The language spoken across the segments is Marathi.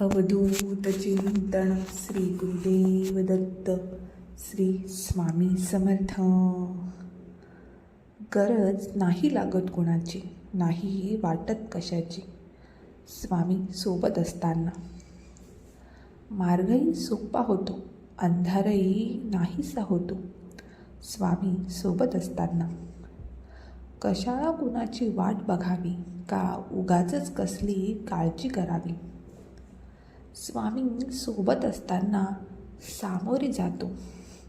अवधूत चिंतन श्री गुरुदेव दत्त श्री स्वामी समर्थ. गरज नाही लागत कोणाची नाही वाटत कशाची स्वामी सोबत असताना. मार्गही सोपा होतो अंधारही नाहीसा होतो स्वामी सोबत असताना. कशाला कुणाची वाट बघावी का उगाचच कसली काळजी करावी? स्वामी सोबत असताना सामोरे जातो.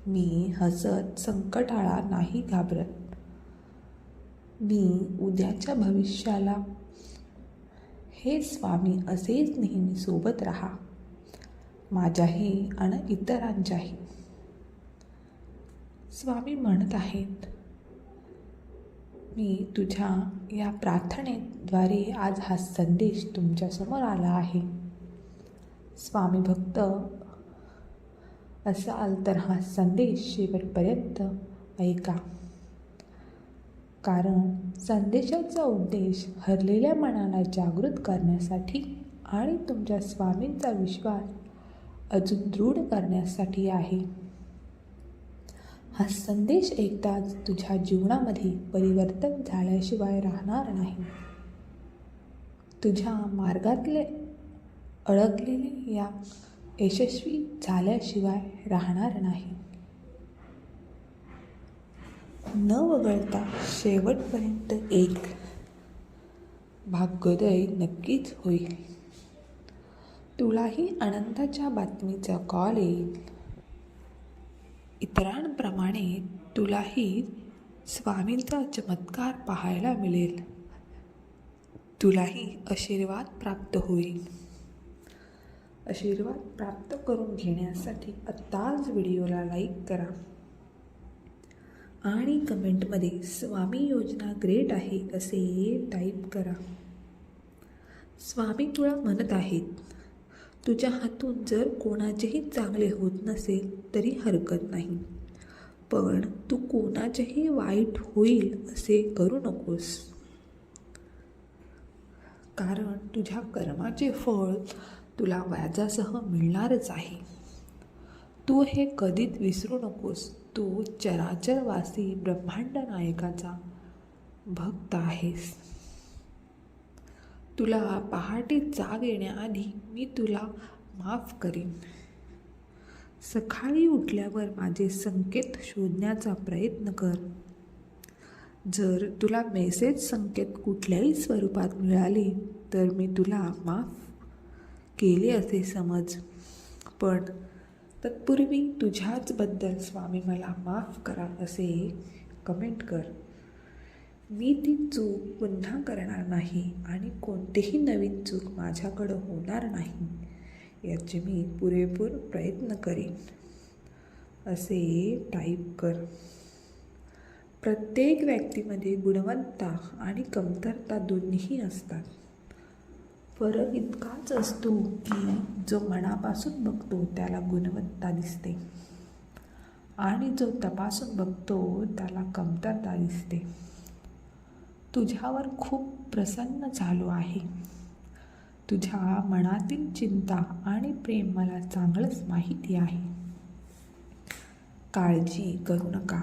मी हसत संकटाळा नाही घाबरत. मी उद्याच्या भविष्याला. हे स्वामी असेच नेहमी सोबत राहा. माझ्याही आणि इतरांच्याही. स्वामी म्हणत आहेत मी तुझ्या या प्रार्थनेद्वारे आज हा संदेश तुमच्यासमोर आला आहे. स्वामी भक्त. असाल तर हा संदेश शेवटपर्यंत ऐका. कारण संदेशाचा उद्देश हरलेल्या मनाला जागृत करण्यासाठी आणि तुमच्या स्वामींचा विश्वास अजून दृढ करण्यासाठी आहे. हा संदेश एकदाच तुझ्या जीवनामध्ये परिवर्तन झाल्याशिवाय राहणार नाही. तुझ्या मार्गातले अडकलेले या यशस्वी झाल्याशिवाय राहणार नाही. न वगळता शेवटपर्यंत एक भाग्योदय नक्कीच होईल. तुलाही आनंदाच्या बातमीचा कॉल येईल. इतरांप्रमाणे तुलाही स्वामींचा चमत्कार पाहायला मिळेल. तुलाही आशीर्वाद प्राप्त होईल. आशीर्वाद प्राप्त करून घेण्यासाठी आत्ताच व्हिडिओला लाईक करा. आणि कमेंटमध्ये स्वामी योजना ग्रेट आहे असे टाईप करा. स्वामी तुला म्हणत आहेत तुझ्या हातून जर कोणाचेही चांगले होत नसेल तरी हरकत नाही. पण तू कोणाचेही वाईट होईल असे करू नकोस. कारण तुझ्या कर्माचे फळ तुला व्याजासह मिळणारच आहे. तू हे कधीच विसरू नकोस. तू चराचरवासी ब्रह्मांड नायकाचा भक्त आहेस. तुला पहाटे जाग येण्याआधी मी तुला माफ करीन. सकाळी उठल्यावर माझे संकेत शोधण्याचा प्रयत्न कर. जर तुला मेसेज संकेत कुठल्याही स्वरूपात मिळाले तर मी तुला माफ केले असे समज. पण तत्पूर्वी तुझ्याचबद्दल स्वामी मला माफ करा असे कमेंट कर. मी ती चूक पुन्हा करणार नाही आणि कोणतीही नवीन चूक माझ्याकडं होणार नाही याचे मी पुरेपूर प्रयत्न करीन असे टाईप कर. प्रत्येक व्यक्तीमध्ये गुणवत्ता आणि कमतरता दोन्हीही असतात. फरक इतकाच असतो की जो मनापासून बघतो त्याला गुणवत्ता दिसते. आणि जो तपासून बघतो त्याला कमतरता दिसते. तुझ्यावर खूप प्रसन्न झालो आहे. तुझ्या मनातील चिंता आणि प्रेम मला चांगलंच माहिती आहे. काळजी करू नका.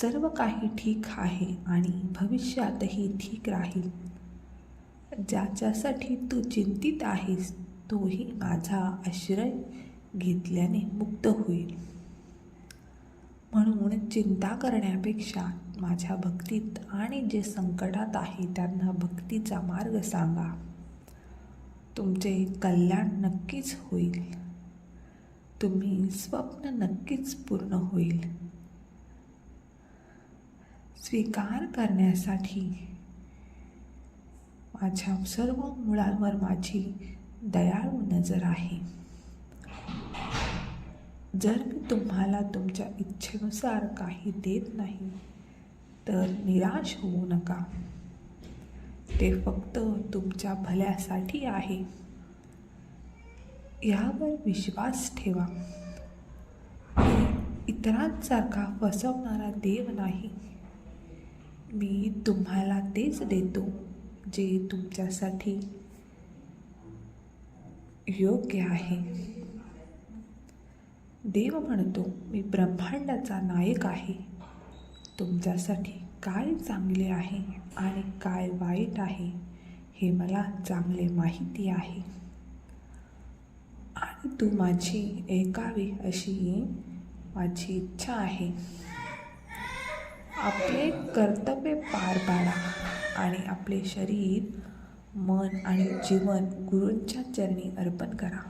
सर्व काही ठीक आहे आणि भविष्यातही ठीक राहील. ज्याच्यासाठी तू चिंतित आहेस तोही माझा आश्रय घेतल्याने मुक्त होईल. म्हणून चिंता करण्यापेक्षा माझ्या भक्तीत आणि जे संकटात आहे त्यांना भक्तीचा मार्ग सांगा. तुमचे कल्याण नक्कीच होईल. तुम्ही स्वप्न नक्कीच पूर्ण होईल. स्वीकार करण्यासाठी माझ्या सर्व मुळांवर माझी दयाळू नजर आहे. जर मी तुम्हाला तुमच्या इच्छेनुसार काही देत नाही तर निराश होऊ नका. ते फक्त तुमच्या भल्यासाठी आहे. यावर विश्वास ठेवा. मी इतरांसारखा फसवणारा देव नाही. मी तुम्हाला तेच देतो. जे तुमच्यासाठी योग्य आहे. देव म्हणतो मी ब्रह्मांडाचा नायक आहे. तुमच्यासाठी काय चांगले आहे आणि काय वाईट आहे हे मला चांगले माहिती आहे. आणि तू माझी ऐकावी अशी माझी इच्छा आहे. आपले कर्तव्य पार पाडा आणि आपले शरीर मन आणि जीवन गुरूंच्या चरणी अर्पण करा.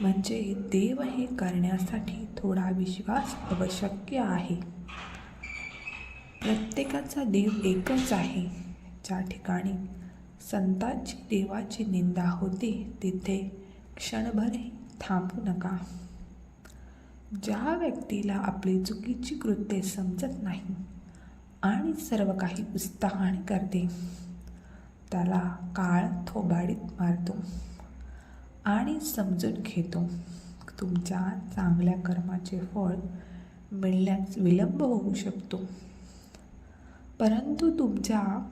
म्हणजे देव हे करण्यासाठी थोडा विश्वास आवश्यक आहे. प्रत्येकाचा देव एकच आहे. ज्या ठिकाणी संतांची देवाची निंदा होते तिथे क्षणभरही थांबू नका. ज्या व्यक्तीला आपली चुकीची कृत्ये समजत नाही आणि सर्व काही उत्साहाने करते त्याला काळ थोबाडीत मारतो आणि समजून घेतो तुमच्या चांगल्या कर्माचे फळ मिळण्यास विलंब होऊ शकतो. परंतु तुमच्या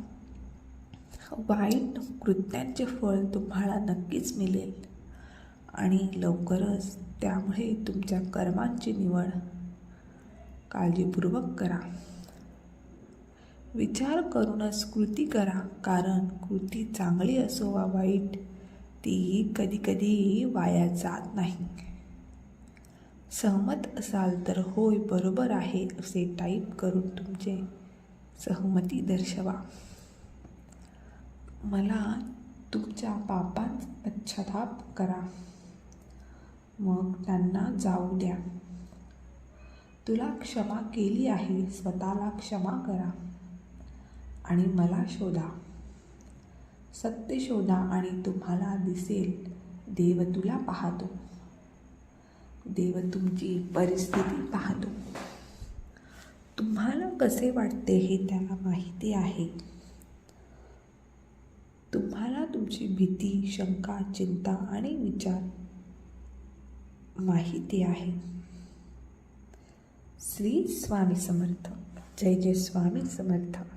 वाईट कृत्यांचे फळ तुम्हाला नक्कीच मिळेल आणि लवकरच त्यामुळे तुमच्या कर्मांची निवड काळजीपूर्वक करा. विचार करूनच कृती करा कारण कृती चांगली असो वा वाईट ती कधीकधी वाया जात नाही. सहमत असाल तर होय बरोबर आहे असे टाईप करून तुमचे सहमती दर्शवा. मला तुमच्या पापांचा पश्चाताप करा. मग त्यांना जाऊ द्या. तुला क्षमा केली आहे स्वतःला क्षमा करा आणि मला शोधा. सत्य शोधा आणि तुम्हाला दिसेल देव तुला पाहतो. देव तुमची परिस्थिती पाहतो. तुम्हाला कसे वाटते हे त्याला माहिती आहे. तुम्हाला तुमची भीती शंका चिंता आणि विचार माहिती आहे. श्री स्वामी समर्थ. जय जय स्वामी समर्थ.